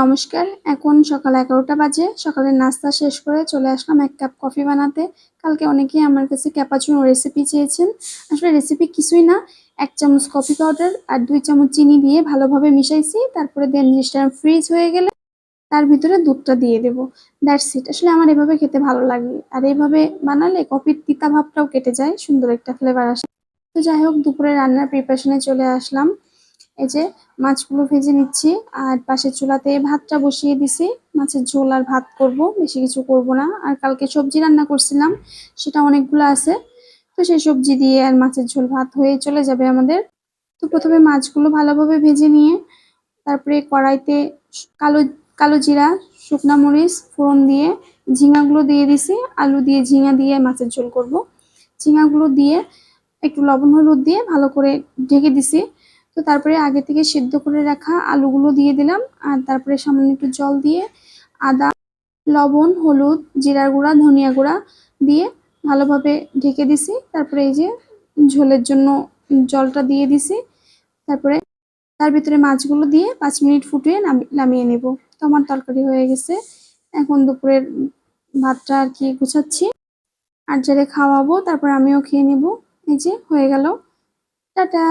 নমস্কার, এখন সকাল এগারোটা বাজে। সকালের নাস্তা শেষ করে চলে আসলাম এক কাপ কফি বানাতে। কালকে অনেকেই আমার কাছে ক্যাপাচুনো রেসিপি চেয়েছেন। আসলে রেসিপি কিছুই না, এক চামচ কফি পাউডার আর দুই চামচ চিনি দিয়ে ভালোভাবে মিশাইছি। তারপরে দেন জিনিসটা ফ্রিজ হয়ে গেলে তার ভিতরে দুধটা দিয়ে দেবো। দ্যাটস ইট আসলে আমার এভাবে খেতে ভালো লাগে। আর এইভাবে বানালে কফির তিতা ভাবটাও কেটে যায়, সুন্দর একটা ফ্লেভার আসে। তো যাই হোক দুপুরে রান্নার প্রিপারেশনে চলে আসলাম। এই যে মাছগুলো ভেজে নিচ্ছি, আর পাশের চুলাতে ভাতটা বসিয়ে দিছি। মাছের ঝোল আর ভাত করব, বেশি কিছু করব না। আর কালকে সবজি রান্না করছিলাম, সেটা অনেকগুলো আছে। তো সেই সবজি দিয়ে আর মাছের ঝোল ভাত হয়ে চলে যাবে আমাদের। তো প্রথমে মাছগুলো ভালোভাবে ভেজে নিয়ে, তারপরে কড়াইতে কালো কালো জিরা, শুকনা মরিচ, ফোড়ন দিয়ে ঝিঙাগুলো দিয়ে দিছি। আলু দিয়ে ঝিঙা দিয়ে মাছের ঝোল করব। ঝিঙাগুলো দিয়ে একটু লবণ হলুদ দিয়ে ভালো করে ঢেকে দিছি। তো তারপরে আগে থেকে সিদ্ধ করে রাখা আলুগুলো দিয়ে দিলাম। আর তারপরে সামান্য একটু জল দিয়ে আদা, লবণ, হলুদ, জিরার গুঁড়া, ধনিয়া গুঁড়া দিয়ে ভালোভাবে ঢেকে দিছি। তারপরে এই যে ঝোলের জন্য জলটা দিয়ে দিছি। তারপরে তার ভিতরে মাছগুলো দিয়ে পাঁচ মিনিট ফুটিয়ে নামি- নামিয়ে নেব। তো আমার তরকারি হয়ে গেছে। এখন দুপুরের ভাতটা আর কি গুছাচ্ছি। আর যারে খাওয়াবো তারপর আমিও খেয়ে নেব। এই যে হয়ে গেল। টাটা!